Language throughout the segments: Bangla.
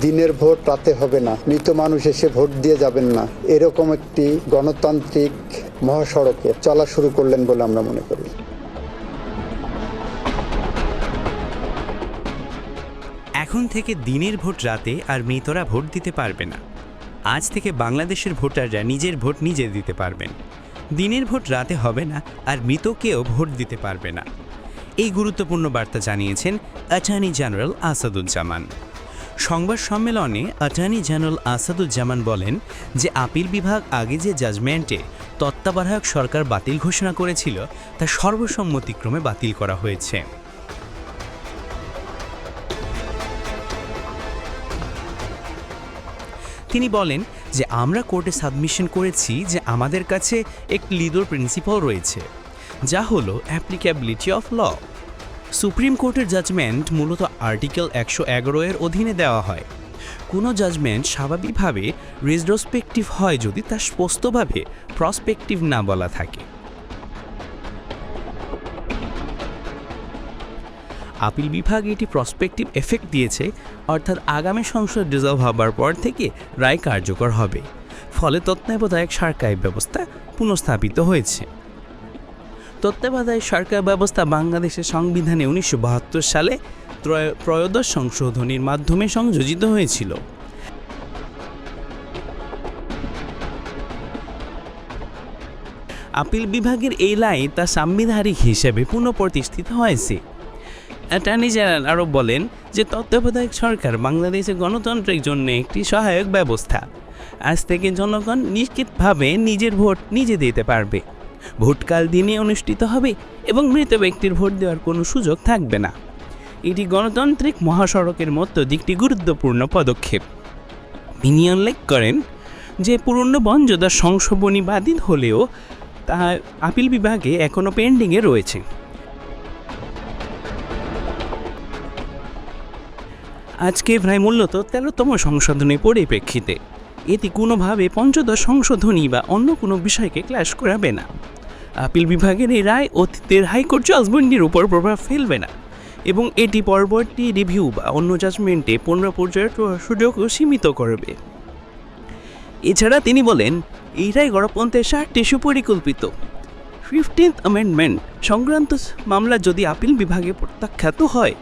দিনের ভোট রাতে হবে না। মৃত মানুষ এসে ভোট দিয়ে যাবেন না। এরকম একটি গণতান্ত্রিক মহাসড়কে চলা শুরু করলেন বলে আমরা মনে করি। এখন থেকে দিনের ভোট রাতে আর মৃতরা ভোট দিতে পারবে না। আজ থেকে বাংলাদেশের ভোটাররা নিজের ভোট নিজে দিতে পারবেন। দিনের ভোট রাতে হবে না আর মৃতকেও ভোট দিতে পারবে না। এই গুরুত্বপূর্ণ বার্তা জানিয়েছেন অ্যাটর্নি জেনারেল আসাদুজ্জামান। সংবাদ সম্মেলনে অ্যাটর্নি জেনারেল আসাদুজ্জামান বলেন যে আপিল বিভাগ আগে যে জাজমেন্টে তত্ত্বাবধায়ক সরকার বাতিল ঘোষণা করেছিল, তা সর্বসম্মতিক্রমে বাতিল করা হয়েছে। তিনি বলেন যে, আমরা কোর্টে সাবমিশন করেছি যে আমাদের কাছে একটি লিডর প্রিন্সিপাল রয়েছে, যা হলো অ্যাপ্লিক্যাবিলিটি অফ ল সুপ্রিম কোর্টের জাজমেন্ট মূলত আর্টিকেল একশো এগারো এর অধীনে দেওয়া হয়। কোনো জাজমেন্ট স্বাভাবিকভাবে রেসডোস্পেক্টিভ হয় যদি তা স্পষ্টভাবে প্রসপেক্টিভ না বলা থাকে। আপিল বিভাগ এটি প্রসপেক্টিভ এফেক্ট দিয়েছে, অর্থাৎ আগামী সংসদ রিজলভ হবার পর থেকে রায় কার্যকর হবে। ফলে তত্ত্বাবধায়ক সরকারি ব্যবস্থা পুনঃস্থাপিত হয়েছে। তত্ত্বাবধায়ক সরকার ব্যবস্থা বাংলাদেশের সংবিধানে উনিশশো বাহাত্তর সালে ত্রয়- ত্রয়োদশ সংশোধনীর মাধ্যমে সংযোজিত হয়েছিল। আপিল বিভাগের এই লাইন তা সাংবিধানিক হিসেবে পুনঃপ্রতিষ্ঠিত হয়েছে। অ্যাটর্নি জেনারেল আরও বলেন যে তত্ত্বাবধায়ক সরকার বাংলাদেশের গণতন্ত্রের জন্য একটি সহায়ক ব্যবস্থা। আজ থেকে জনগণ নিশ্চিতভাবে নিজের ভোট নিজে দিতে পারবে। ভোটকাল দিনে অনুষ্ঠিত হবে এবং মৃত ব্যক্তির ভোট দেওয়ার কোনো সুযোগ থাকবে না। এটি গণতান্ত্রিক মহাসড়কের মতো দিকটি গুরুত্বপূর্ণ পদক্ষেপ। তিনি উল্লেখ করেন যে পুরনো বনযোদ্ধা সংশোধনী বাতিল হলেও তা আপিল বিভাগে এখনও পেন্ডিংয়ে রয়েছে। আজকে প্রায় মূলত তেরোতম সংশোধনী পরিপ্রেক্ষিতে এটি কোনোভাবে পঞ্চদশ সংশোধনী বা অন্য কোনো বিষয়কে ক্ল্যাশ করাবে না। আপিল বিভাগের এই রায় অতীতের হাইকোর্ট জাজমেন্টের উপর প্রভাব ফেলবে না এবং এটি পরবর্তী রিভিউ বা অন্য জাজমেন্টে পুনরাপর্যায়ের সুযোগও সীমিত করবে। এছাড়া তিনি বলেন, এই রায় গণতন্ত্রের স্বার্থে সুপরিকল্পিত। ফিফটিন্থ অ্যামেন্ডমেন্ট সংক্রান্ত মামলা যদি আপিল বিভাগে প্রত্যাখ্যাত হয়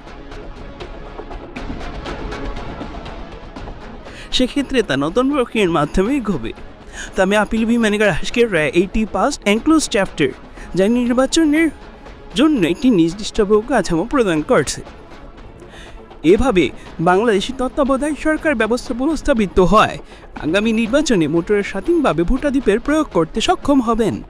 সেক্ষেত্রে তা নতুন প্রক্রিয়ার মাধ্যমে হবে তবে আপিল বিমানিকার আজকের রায় এইটি পাস্ট এনক্লোজ চ্যাপ্টার যা নির্বাচনের জন্য একটি নির্দিষ্ট কাঠামো প্রদান করছে। এভাবে বাংলাদেশি তত্ত্বাবধায়ক সরকার ব্যবস্থা পুনঃস্থাপিত হয়। আগামী নির্বাচনে মোটরের স্বাধীনভাবে ভোটাধিপের প্রয়োগ করতে সক্ষম হবেন।